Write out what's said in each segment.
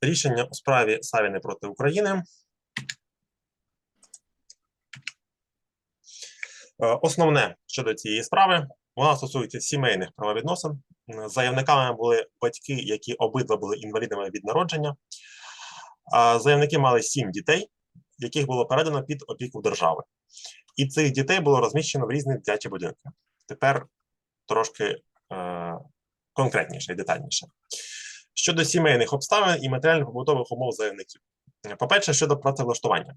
Рішення у справі Савіни проти України. Е, Основне щодо цієї справи, вона стосується сімейних правовідносин. Заявниками були батьки, які обидва були інвалідами від народження. Заявники мали сім дітей, яких було передано під опіку держави. І цих дітей було розміщено в різні дитячі будинки. Тепер трошки е, конкретніше і детальніше. Щодо сімейних обставин і матеріально-побутових умов заявників. По-перше, щодо працевлаштування.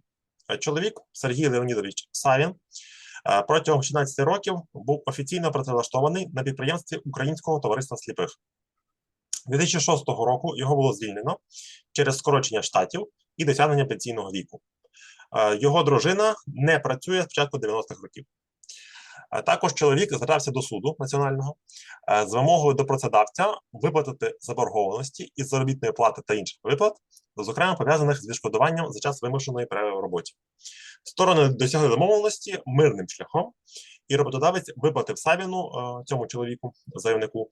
Чоловік Сергій Леонідович Савін е, протягом 16 років був офіційно працевлаштований на підприємстві Українського товариства сліпих. 2006 року його було звільнено через скорочення штатів і досягнення пенсійного віку. Е, Його дружина не працює з початку 90-х років. Е, Також чоловік звертався до суду національного е, з вимогою до працедавця виплатити заборгованості із заробітної плати та інших виплат, зокрема пов'язаних з відшкодуванням за час вимушеної перерви в роботі. Сторони досягли домовленості мирним шляхом, і роботодавець виплатив Савіну е, цьому чоловіку, заявнику,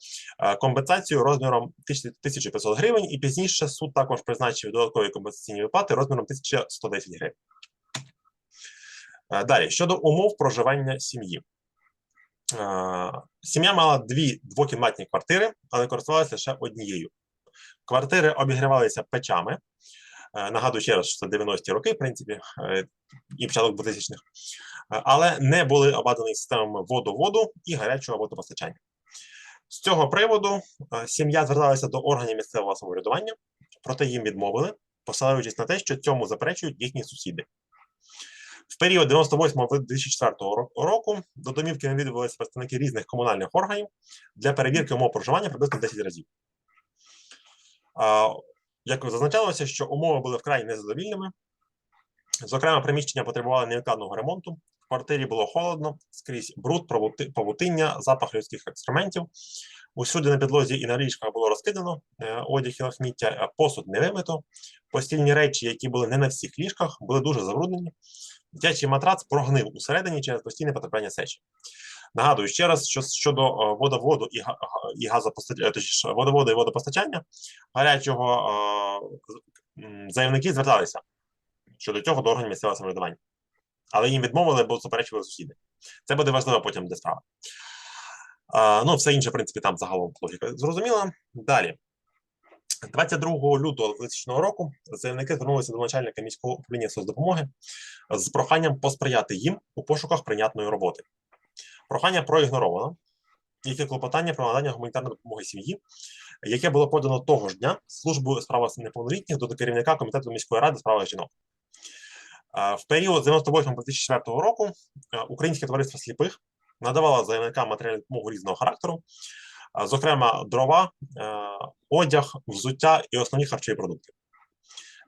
компенсацію розміром 1000 1500 гривень, і пізніше суд також призначив додаткові компенсаційні виплати розміром 1110 гривень. Далі щодо умов проживання сім'ї. Сім'я мала дві двокімнатні квартири, але користувалася лише однією. Квартири обігрівалися печами. Е, Нагадую ще раз, що це 90-ті роки, в принципі, е, і початок 2000-х, Е, але не були обладнані системами водоводу і гарячого водопостачання. З цього приводу сім'я зверталася до органів місцевого самоврядування, проте їм відмовили, посилаючись на те, що цьому заперечують їхні сусіди. В період 98-2004 року до домівки навідувалися представники різних комунальних органів для перевірки умов проживання приблизно 10 разів. Як зазначалося, що умови були вкрай незадовільними. Зокрема, приміщення потребували невідкладного ремонту. В квартирі було холодно, скрізь бруд, павути- павутиння, запах людських екскрементів. Усюди на підлозі і на ліжках було розкидано е, одяг і лахміття, посуд не вимито. Постільні речі, які були не на всіх ліжках, були дуже забруднені. Дитячий матрац прогнив усередині через постійне потрапляння сечі. Нагадую ще раз, що щодо е, водоводу і, га- га- і газопостачання, точніше, водоводу і водопостачання гарячого е, заявники зверталися щодо цього до органів місцевого самоврядування. Але їм відмовили, бо суперечили сусіди. Це буде важливо потім для справи. Е, ну, все інше, в принципі, там загалом логіка зрозуміла. Далі. 22 лютого 2000 року заявники звернулися до начальника міського управління соцдопомоги з проханням посприяти їм у пошуках прийнятної роботи. Прохання проігноровано, яке клопотання про надання гуманітарної допомоги сім'ї, яке було подано того ж дня службою справа неповнолітніх до керівника комітету міської ради справи жінок. В період з 98-2004 року е, Українське товариство сліпих надавало заявникам матеріальну допомогу різного характеру, зокрема, дрова, е, одяг, взуття і основні харчові продукти.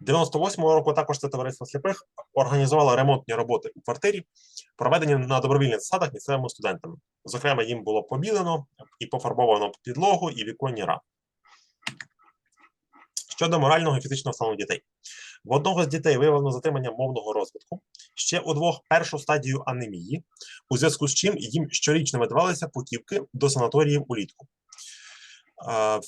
98-го року також це товариство сліпих організувало ремонтні роботи у квартирі, проведені на добровільних засадах місцевими студентами. Зокрема, їм було побілено і пофарбовано підлогу і віконні рами. Щодо морального і фізичного стану дітей. В одного з дітей виявлено затримання мовного розвитку, ще у двох першу стадію анемії, у зв'язку з чим їм щорічно видавалися путівки до санаторіїв улітку.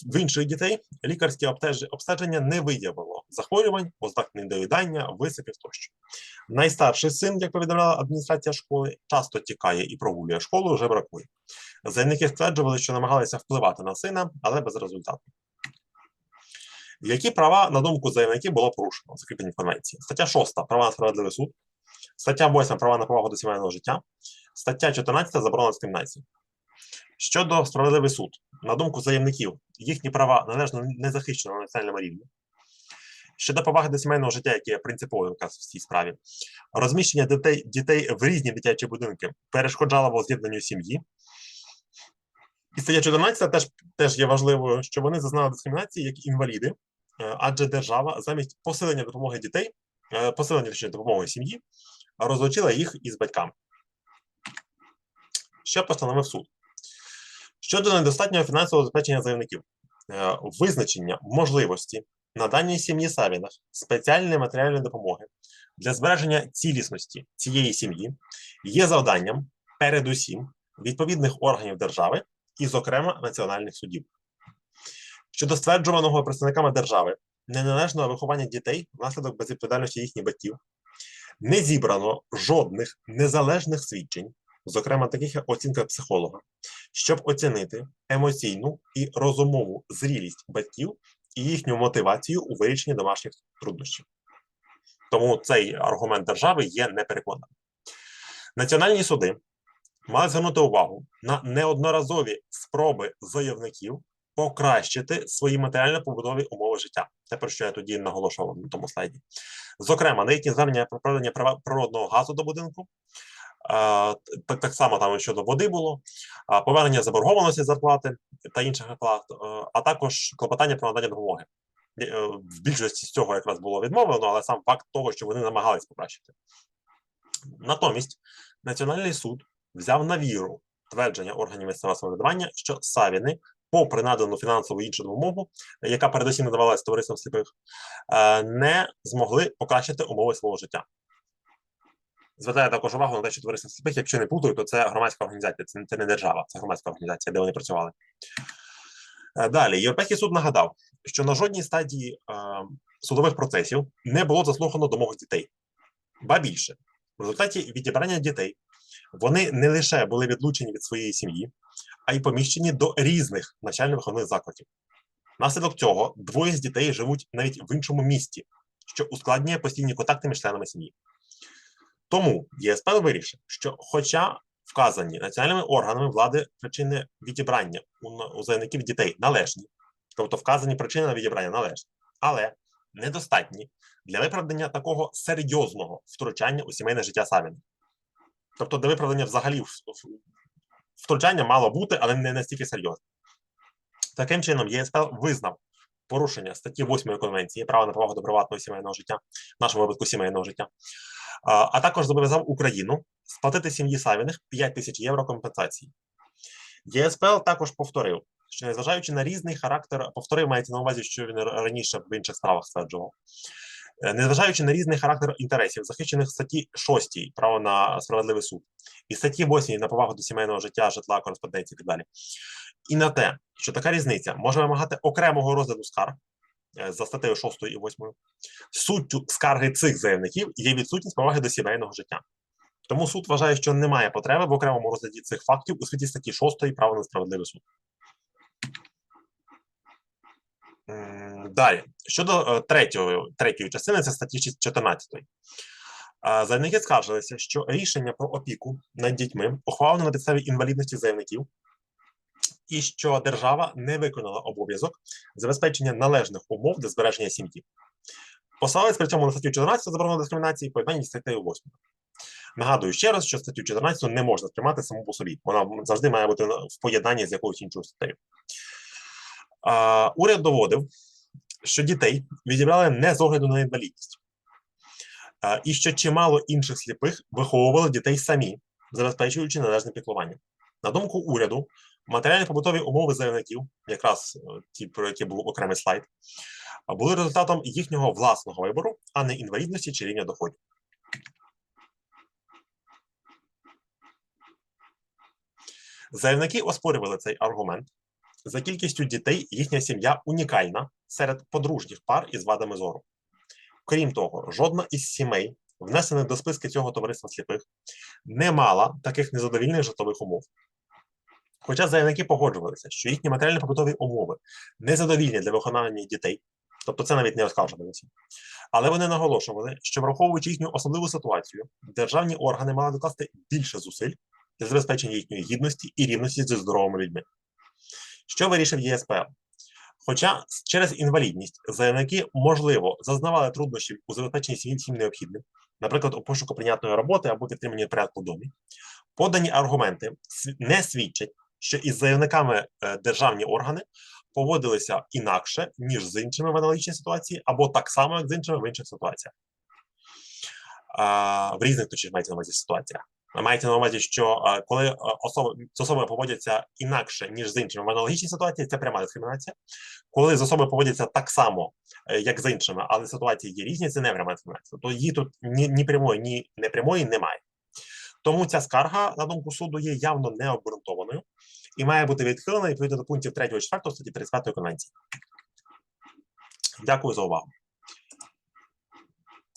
В інших дітей лікарське обстеження не виявило захворювань, ознак недоїдання, висипів тощо. Найстарший син, як повідомляла адміністрація школи, часто тікає і прогулює школу, вже бракує. Заявники стверджували, що намагалися впливати на сина, але безрезультатно. Які права, на думку заявників, було порушено, закріплені в конвенції? Стаття 6 права на справедливий суд, стаття 8 права на повагу до сімейного життя, стаття 14 заборона дискримінації. Щодо справедливий суд, на думку заявників, їхні права належно не захищено на національному рівні. Щодо поваги до сімейного життя, яке є принциповим якраз в цій справі, розміщення дітей, дітей в різні дитячі будинки перешкоджало воз'єднанню сім'ї. І стаття 14 теж, теж є важливою, що вони зазнали дискримінації як інваліди, адже держава замість посилення допомоги дітей, е, посилення точніше, допомоги сім'ї, розлучила їх із батьками. Що постановив суд? Щодо недостатнього фінансового забезпечення заявників, е, визначення можливості надання сім'ї Савінах спеціальної матеріальної допомоги для збереження цілісності цієї сім'ї є завданням, передусім, відповідних органів держави і, зокрема, національних судів. Щодо стверджуваного представниками держави неналежного виховання дітей внаслідок безвідповідальності їхніх батьків, не зібрано жодних незалежних свідчень, зокрема таких як оцінка психолога, щоб оцінити емоційну і розумову зрілість батьків і їхню мотивацію у вирішенні домашніх труднощів. Тому цей аргумент держави є непереконаним. Національні суди мали звернути увагу на неодноразові спроби заявників покращити свої матеріально-побудові умови життя. Те, про що я тоді наголошував на тому слайді. Зокрема, їхні звернення про проведення природного газу до будинку. Так, так само там щодо води було, повернення заборгованості зарплати та інших оплат, е, а також клопотання про надання допомоги. Е, В більшості з цього якраз було відмовлено, але сам факт того, що вони намагались покращити. Натомість Національний суд взяв на віру твердження органів місцевого самоврядування, що Савіни, попри надану фінансову іншу допомогу, яка передусім надавалася товариством сліпих, е, не змогли покращити умови свого життя. Звертаю також увагу на те, що товариство сліпих, якщо не плутаю, то це громадська організація, це, не- держава, це громадська організація, де вони працювали. Е, Далі, Європейський суд нагадав, що на жодній стадії е, судових процесів не було заслухано домов дітей. Ба більше, в результаті відібрання дітей вони не лише були відлучені від своєї сім'ї, а й поміщені до різних навчально-виховних закладів. Внаслідок цього двоє з дітей живуть навіть в іншому місті, що ускладнює постійні контакти між членами сім'ї. Тому ЄСПЛ вирішив, що, хоча вказані національними органами влади причини відібрання у, заявників дітей належні, тобто вказані причини на відібрання належні, але недостатні для виправдання такого серйозного втручання у сімейне життя Савіна. Тобто, для виправдання взагалі втручання мало бути, але не настільки серйозне. Таким чином, ЄСПЛ визнав порушення статті 8 Конвенції право на повагу до приватного сімейного життя, в нашому випадку сімейного життя, а також зобов'язав Україну сплатити сім'ї Савіних 5 тисяч євро компенсації. ЄСПЛ також повторив, що незважаючи на різний характер, повторив мається на увазі, що він раніше в інших справах стверджував. Е, Незважаючи на різний характер інтересів, захищених в статті 6 право на справедливий суд, і статті 8 на повагу до сімейного життя, житла, кореспонденції і так далі, і на те, що така різниця може вимагати окремого розгляду скарг е, за статтею 6 і 8, суттю скарги цих заявників є відсутність поваги до сімейного життя. Тому суд вважає, що немає потреби в окремому розгляді цих фактів у світі статті 6 право на справедливий суд. Далі, щодо е, третьої, третьої частини, це статті 14. А, Заявники скаржилися, що рішення про опіку над дітьми ухвалено на підставі інвалідності заявників, і що держава не виконала обов'язок забезпечення належних умов для збереження сім'ї. Посилались при цьому на статтю 14 заборону дискримінації, поєднанні з статтею 8. Нагадую ще раз, що статтю 14 не можна сприймати саму по собі. Вона завжди має бути в поєднанні з якоюсь іншою статтею. А, уряд доводив, що дітей відібрали не з огляду на інвалідність, а, і що чимало інших сліпих виховували дітей самі, забезпечуючи належне піклування. На думку уряду, матеріальні побутові умови заявників, якраз е, ті, про які був окремий слайд, були результатом їхнього власного вибору, а не інвалідності чи рівня доходів. Заявники оспорювали цей аргумент. За кількістю дітей їхня сім'я унікальна серед подружніх пар із вадами зору. Крім того, жодна із сімей, внесених до списки цього товариства сліпих, не мала таких незадовільних житлових умов. Хоча заявники погоджувалися, що їхні матеріально-побутові умови незадовільні для виконання дітей, тобто це навіть не оскаржувалося, але вони наголошували, що враховуючи їхню особливу ситуацію, державні органи мали докласти більше зусиль для забезпечення їхньої гідності і рівності зі здоровими людьми. Що вирішив ЄСПЛ? Хоча через інвалідність заявники, можливо, зазнавали труднощів у забезпеченні всім необхідним, наприклад, у пошуку прийнятної роботи або підтриманні порядку домі, подані аргументи не свідчать, що із заявниками е, державні органи поводилися інакше, ніж з іншими в аналогічній ситуації, або так само, як з іншими в інших ситуаціях. В різних точно мається на увазі ситуаціях. Мається на увазі, що е, коли е, особи з особами поводяться інакше, ніж з іншими в аналогічній ситуації, це пряма дискримінація. Коли з особи поводяться так само, е, як з іншими, але ситуації є різні, це не пряма дискримінація. То її тут ні, ні прямої, ні непрямої немає. Тому ця скарга, на думку суду, є явно необґрунтованою і має бути відхилена відповідно до пунктів 3 4 статті 35 конвенції. Дякую за увагу.